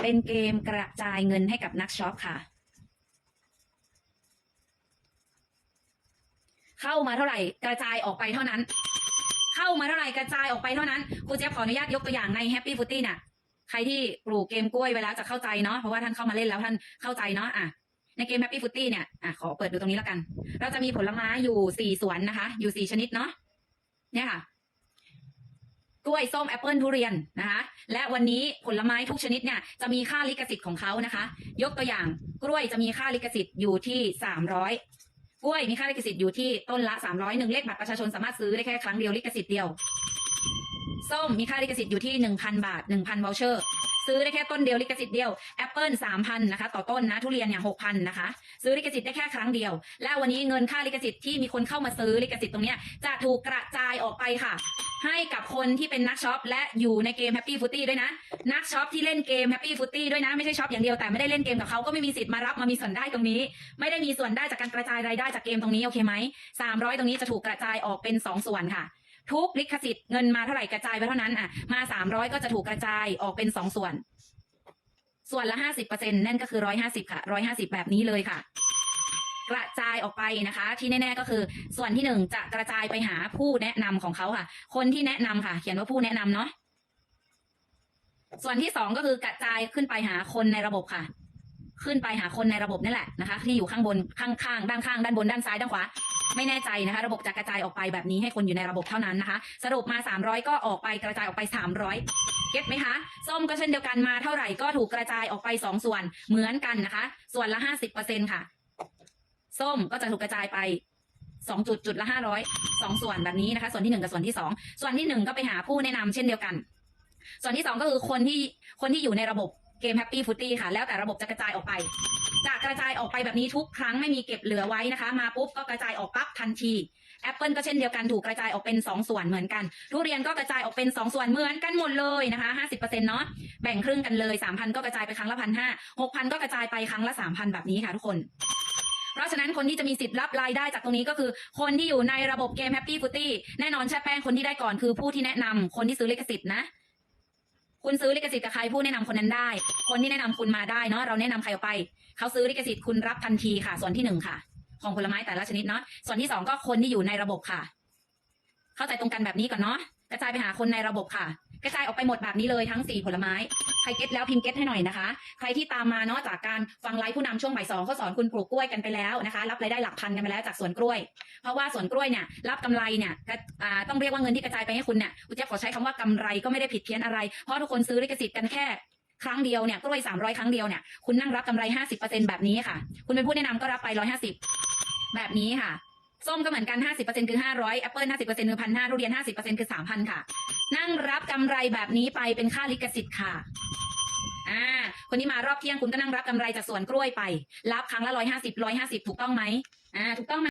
เป็นเกมกระจายเงินให้กับนักช็อปค่ะ เข้ามาเท่าไหร่กระจายออกไปเท่านั้น เข้ามาเท่าไหร่กระจายออกไปเท่านั้นครูเจ๊ขออนุญาตยกตัวอย่างใน Happy f o o t y น่ะ ใครที่ปลูกเกมกล้วยไว้แล้วจะเข้าใจเนาะเพราะว่าท่านเข้ามาเล่นแล้วท่านเข้าใจเนาะอะในเกม Happy f o o t y เนี่ยอะขอเปิดดูตรงนี้แล้วกัน เราจะมีผลไม้อยู่สี่สวนนะคะ อยู่สี่ชนิดเนาะเนี่ยค่ะ กล้วยส้มแอปเปิลทุเรียนนะคะ และวันนี้ผลไม้ทุกชนิดเนี่ยจะมีค่าลิขสิทธิ์ของเขานะคะ ยกตัวอย่างกล้วยจะมีค่าลิขสิทธิ์อยู่ที่สามร้อยกล้วยมีค่าลิขสิทธิ์อยู่ที่ต้นละสามร้อยหนึ่งเลขบัตรประชาชนสามารถซื้อได้แค่ครั้งเดียวลิขสิทธิ์เดียว ส้มมีค่าลิขสิทธิ์อยู่ที่หนึ่งพันบาทหนึ่งพันวอลเชอร์ ซื้อได้แค่ต้นเดียวลิขสิทธิ์เดียวแอปเปิลสามพันนะคะต่อต้นนะทุเรียนอย่างหกพันนะคะ ซื้อลิขสิทธิ์ได้แค่ครั้งเดียว และวันนี้เงินค่าลิขสิทธิ์ที่มีคนเข้ามาซื้อลิขสิทธิ์ตรงเนี้ยจะถูกกระจายออกไปค่ะ ให้กับคนที่เป็นนักช็อปและอยู่ในเกม Happy f o o t y ด้วยนะ นักช็อปที่เล่นเกม Happy f o o t y ด้วยนะไม่ใช่ช็อปอย่างเดียวแต่ไม่ได้เล่นเกมกับเขาก็ไม่มีสิทธิ์มารับมามีส่วนได้ตรงนี้ ไม่ได้มีส่วนได้จากการกระจายรายได้จากเกมตรงนี้โอเคไหมสามร้อยตรงนี้จะถูกกระจายออกเป็นสองส่วนค่ะ ทุกลิขสิทธิ์เงินมาเท่าไหร่กระจายไปเท่านั้นอะมาสามร้อยก็จะถูกกระจายออกเป็นสองส่วน ส่วนละห้าสิบเปอร์เซ็นนั่นก็คือร้อยห้าสิบค่ะร้อยห้าสิบแบบนี้เลยค่ะ กระจายออกไปนะคะ ที่แน่ ๆก็คือ ส่วนที่หนึ่งจะกระจายไปหาผู้แนะนำของเขาค่ะ คนที่แนะนำค่ะ เขียนว่าผู้แนะนำเนาะส่วนที่สองก็คือกระจายขึ้นไปหาคนในระบบค่ะ ขึ้นไปหาคนในระบบนี่แหละนะคะ ที่อยู่ข้างบนข้างๆด้านข้างด้านบนด้านซ้ายด้านขวา ไม่แน่ใจนะคะ ระบบจะกระจายออกไปแบบนี้ให้คนอยู่ในระบบเท่านั้นนะคะ สรุปมา 300 ก็ออกไปกระจายออกไป 300 เก็ตไหมคะส้มก็เช่นเดียวกันมาเท่าไหร่ก็ถูกกระจายออกไป 2 ส่วนเหมือนกันนะคะ ส่วนละ 50%ค่ะ ส้มก็จะถูกกระจายไป2จุดจุดละ500สองส่วนแบบนี้นะคะ ส่วนที่1กับส่วนที่2ส่วนที่1ก็ไปหาผู้แนะนำเช่นเดียวกัน ส่วนที่2ก็คือคนที่คนที่อยู่ในระบบ เกม Happy f o o t y ค่ะ แล้วแต่ระบบจะกระจายออกไป จะกระจายออกไปแบบนี้ทุกครั้งไม่มีเก็บเหลือไว้นะคะ มาปุ๊บก็กระจายออกปั๊บทันทีแอปเปิลก็เช่นเดียวกันถูกกระจายออกเป็น 2 ส่วนเหมือนกัน ทุเรียนก็กระจายออกเป็น 2 ส่วนเหมือนกันหมดเลยนะคะ 50%เนาะแบ่งครึ่งกันเลย 3,000 ก็กระจายไปครั้งละพันห้าหกพันก็กระจายไปครั้งละ 3,000 แบบนี้ค่ะทุกคนเพราะฉะนั้นคนที่จะมีสิทธิ์รับรายได้จากตรงนี้ก็คือ คนที่อยู่ในระบบเกม Happy f o o t y แน่นอนแช่แป้งคนที่ได้ก่อนคือผู้ที่แนะนำคนที่ซื้อลิขสิทธิ์นะ คุณซื้อลิขสิทธิ์กับใครผู้แนะนำคนนั้นได้ คนที่แนะนำคุณมาได้เนาะเราแนะนำใครออกไป เขาซื้อลิขสิทธิ์คุณรับทันทีค่ะ ส่วนที่หนึ่งค่ะ ของผลไม้แต่ละชนิดเนาะส่วนที่สองก็คนที่อยู่ในระบบค่ะ เข้าใจตรงกันแบบนี้ก่อนเนาะ ระจายไปหาคนในระบบค่ะ กระจายออกไปหมดแบบนี้เลยทั้งสี่ผลไม้ ใครเก็ตแล้วพิมพ์เก็ตให้หน่อยนะคะ ใครที่ตามมาเนาะจากการฟังไลฟ์ผู้นำช่วงบ่ายสองเขาสอนคุณปลูกกล้วยกันไปแล้วนะคะ รับรายได้หลักพันกันไปแล้วจากสวนกล้วย เพราะว่าสวนกล้วยเนี่ยรับกำไรเนี่ยก็อ่าต้องเรียกว่าเงินที่กระจายไปให้คุณเนี่ยคุณเจ๊ขอใช้คำว่ากำไรก็ไม่ได้ผิดเพี้ยนอะไร เพราะทุกคนซื้อลิขสิทธิ์กันแค่ครั้งเดียวเนี่ยกล้วยสามร้อยครั้งเดียวเนี่ยคุณนั่งรับกำไรห้าสิบเปอร์เซ็นแบบนี้ค่ะ คุณเป็นผู้แนะนำก็รับไปร้อยห้าสิบแบบนี้ค่ะ ส้มก็เหมือนกันห้าสิบเปอร์เซ็นคือห้าร้อยแอปเปิลห้าสิบเปอร์เซ็นคือพันห้าทุเรียนห้าสิบเปอร์เซ็นคือสามพันค่ะ นั่งรับกำไรแบบนี้ไปเป็นค่าลิขสิทธิ์ค่ะอ่าคนที่มารอบเที่ยงคุณก็นั่งรับกำไรจากสวนกล้วยไป รับครั้งละร้อยห้าสิบร้อยห้าสิบถูกต้องไหมอ่าถูกต้องไหม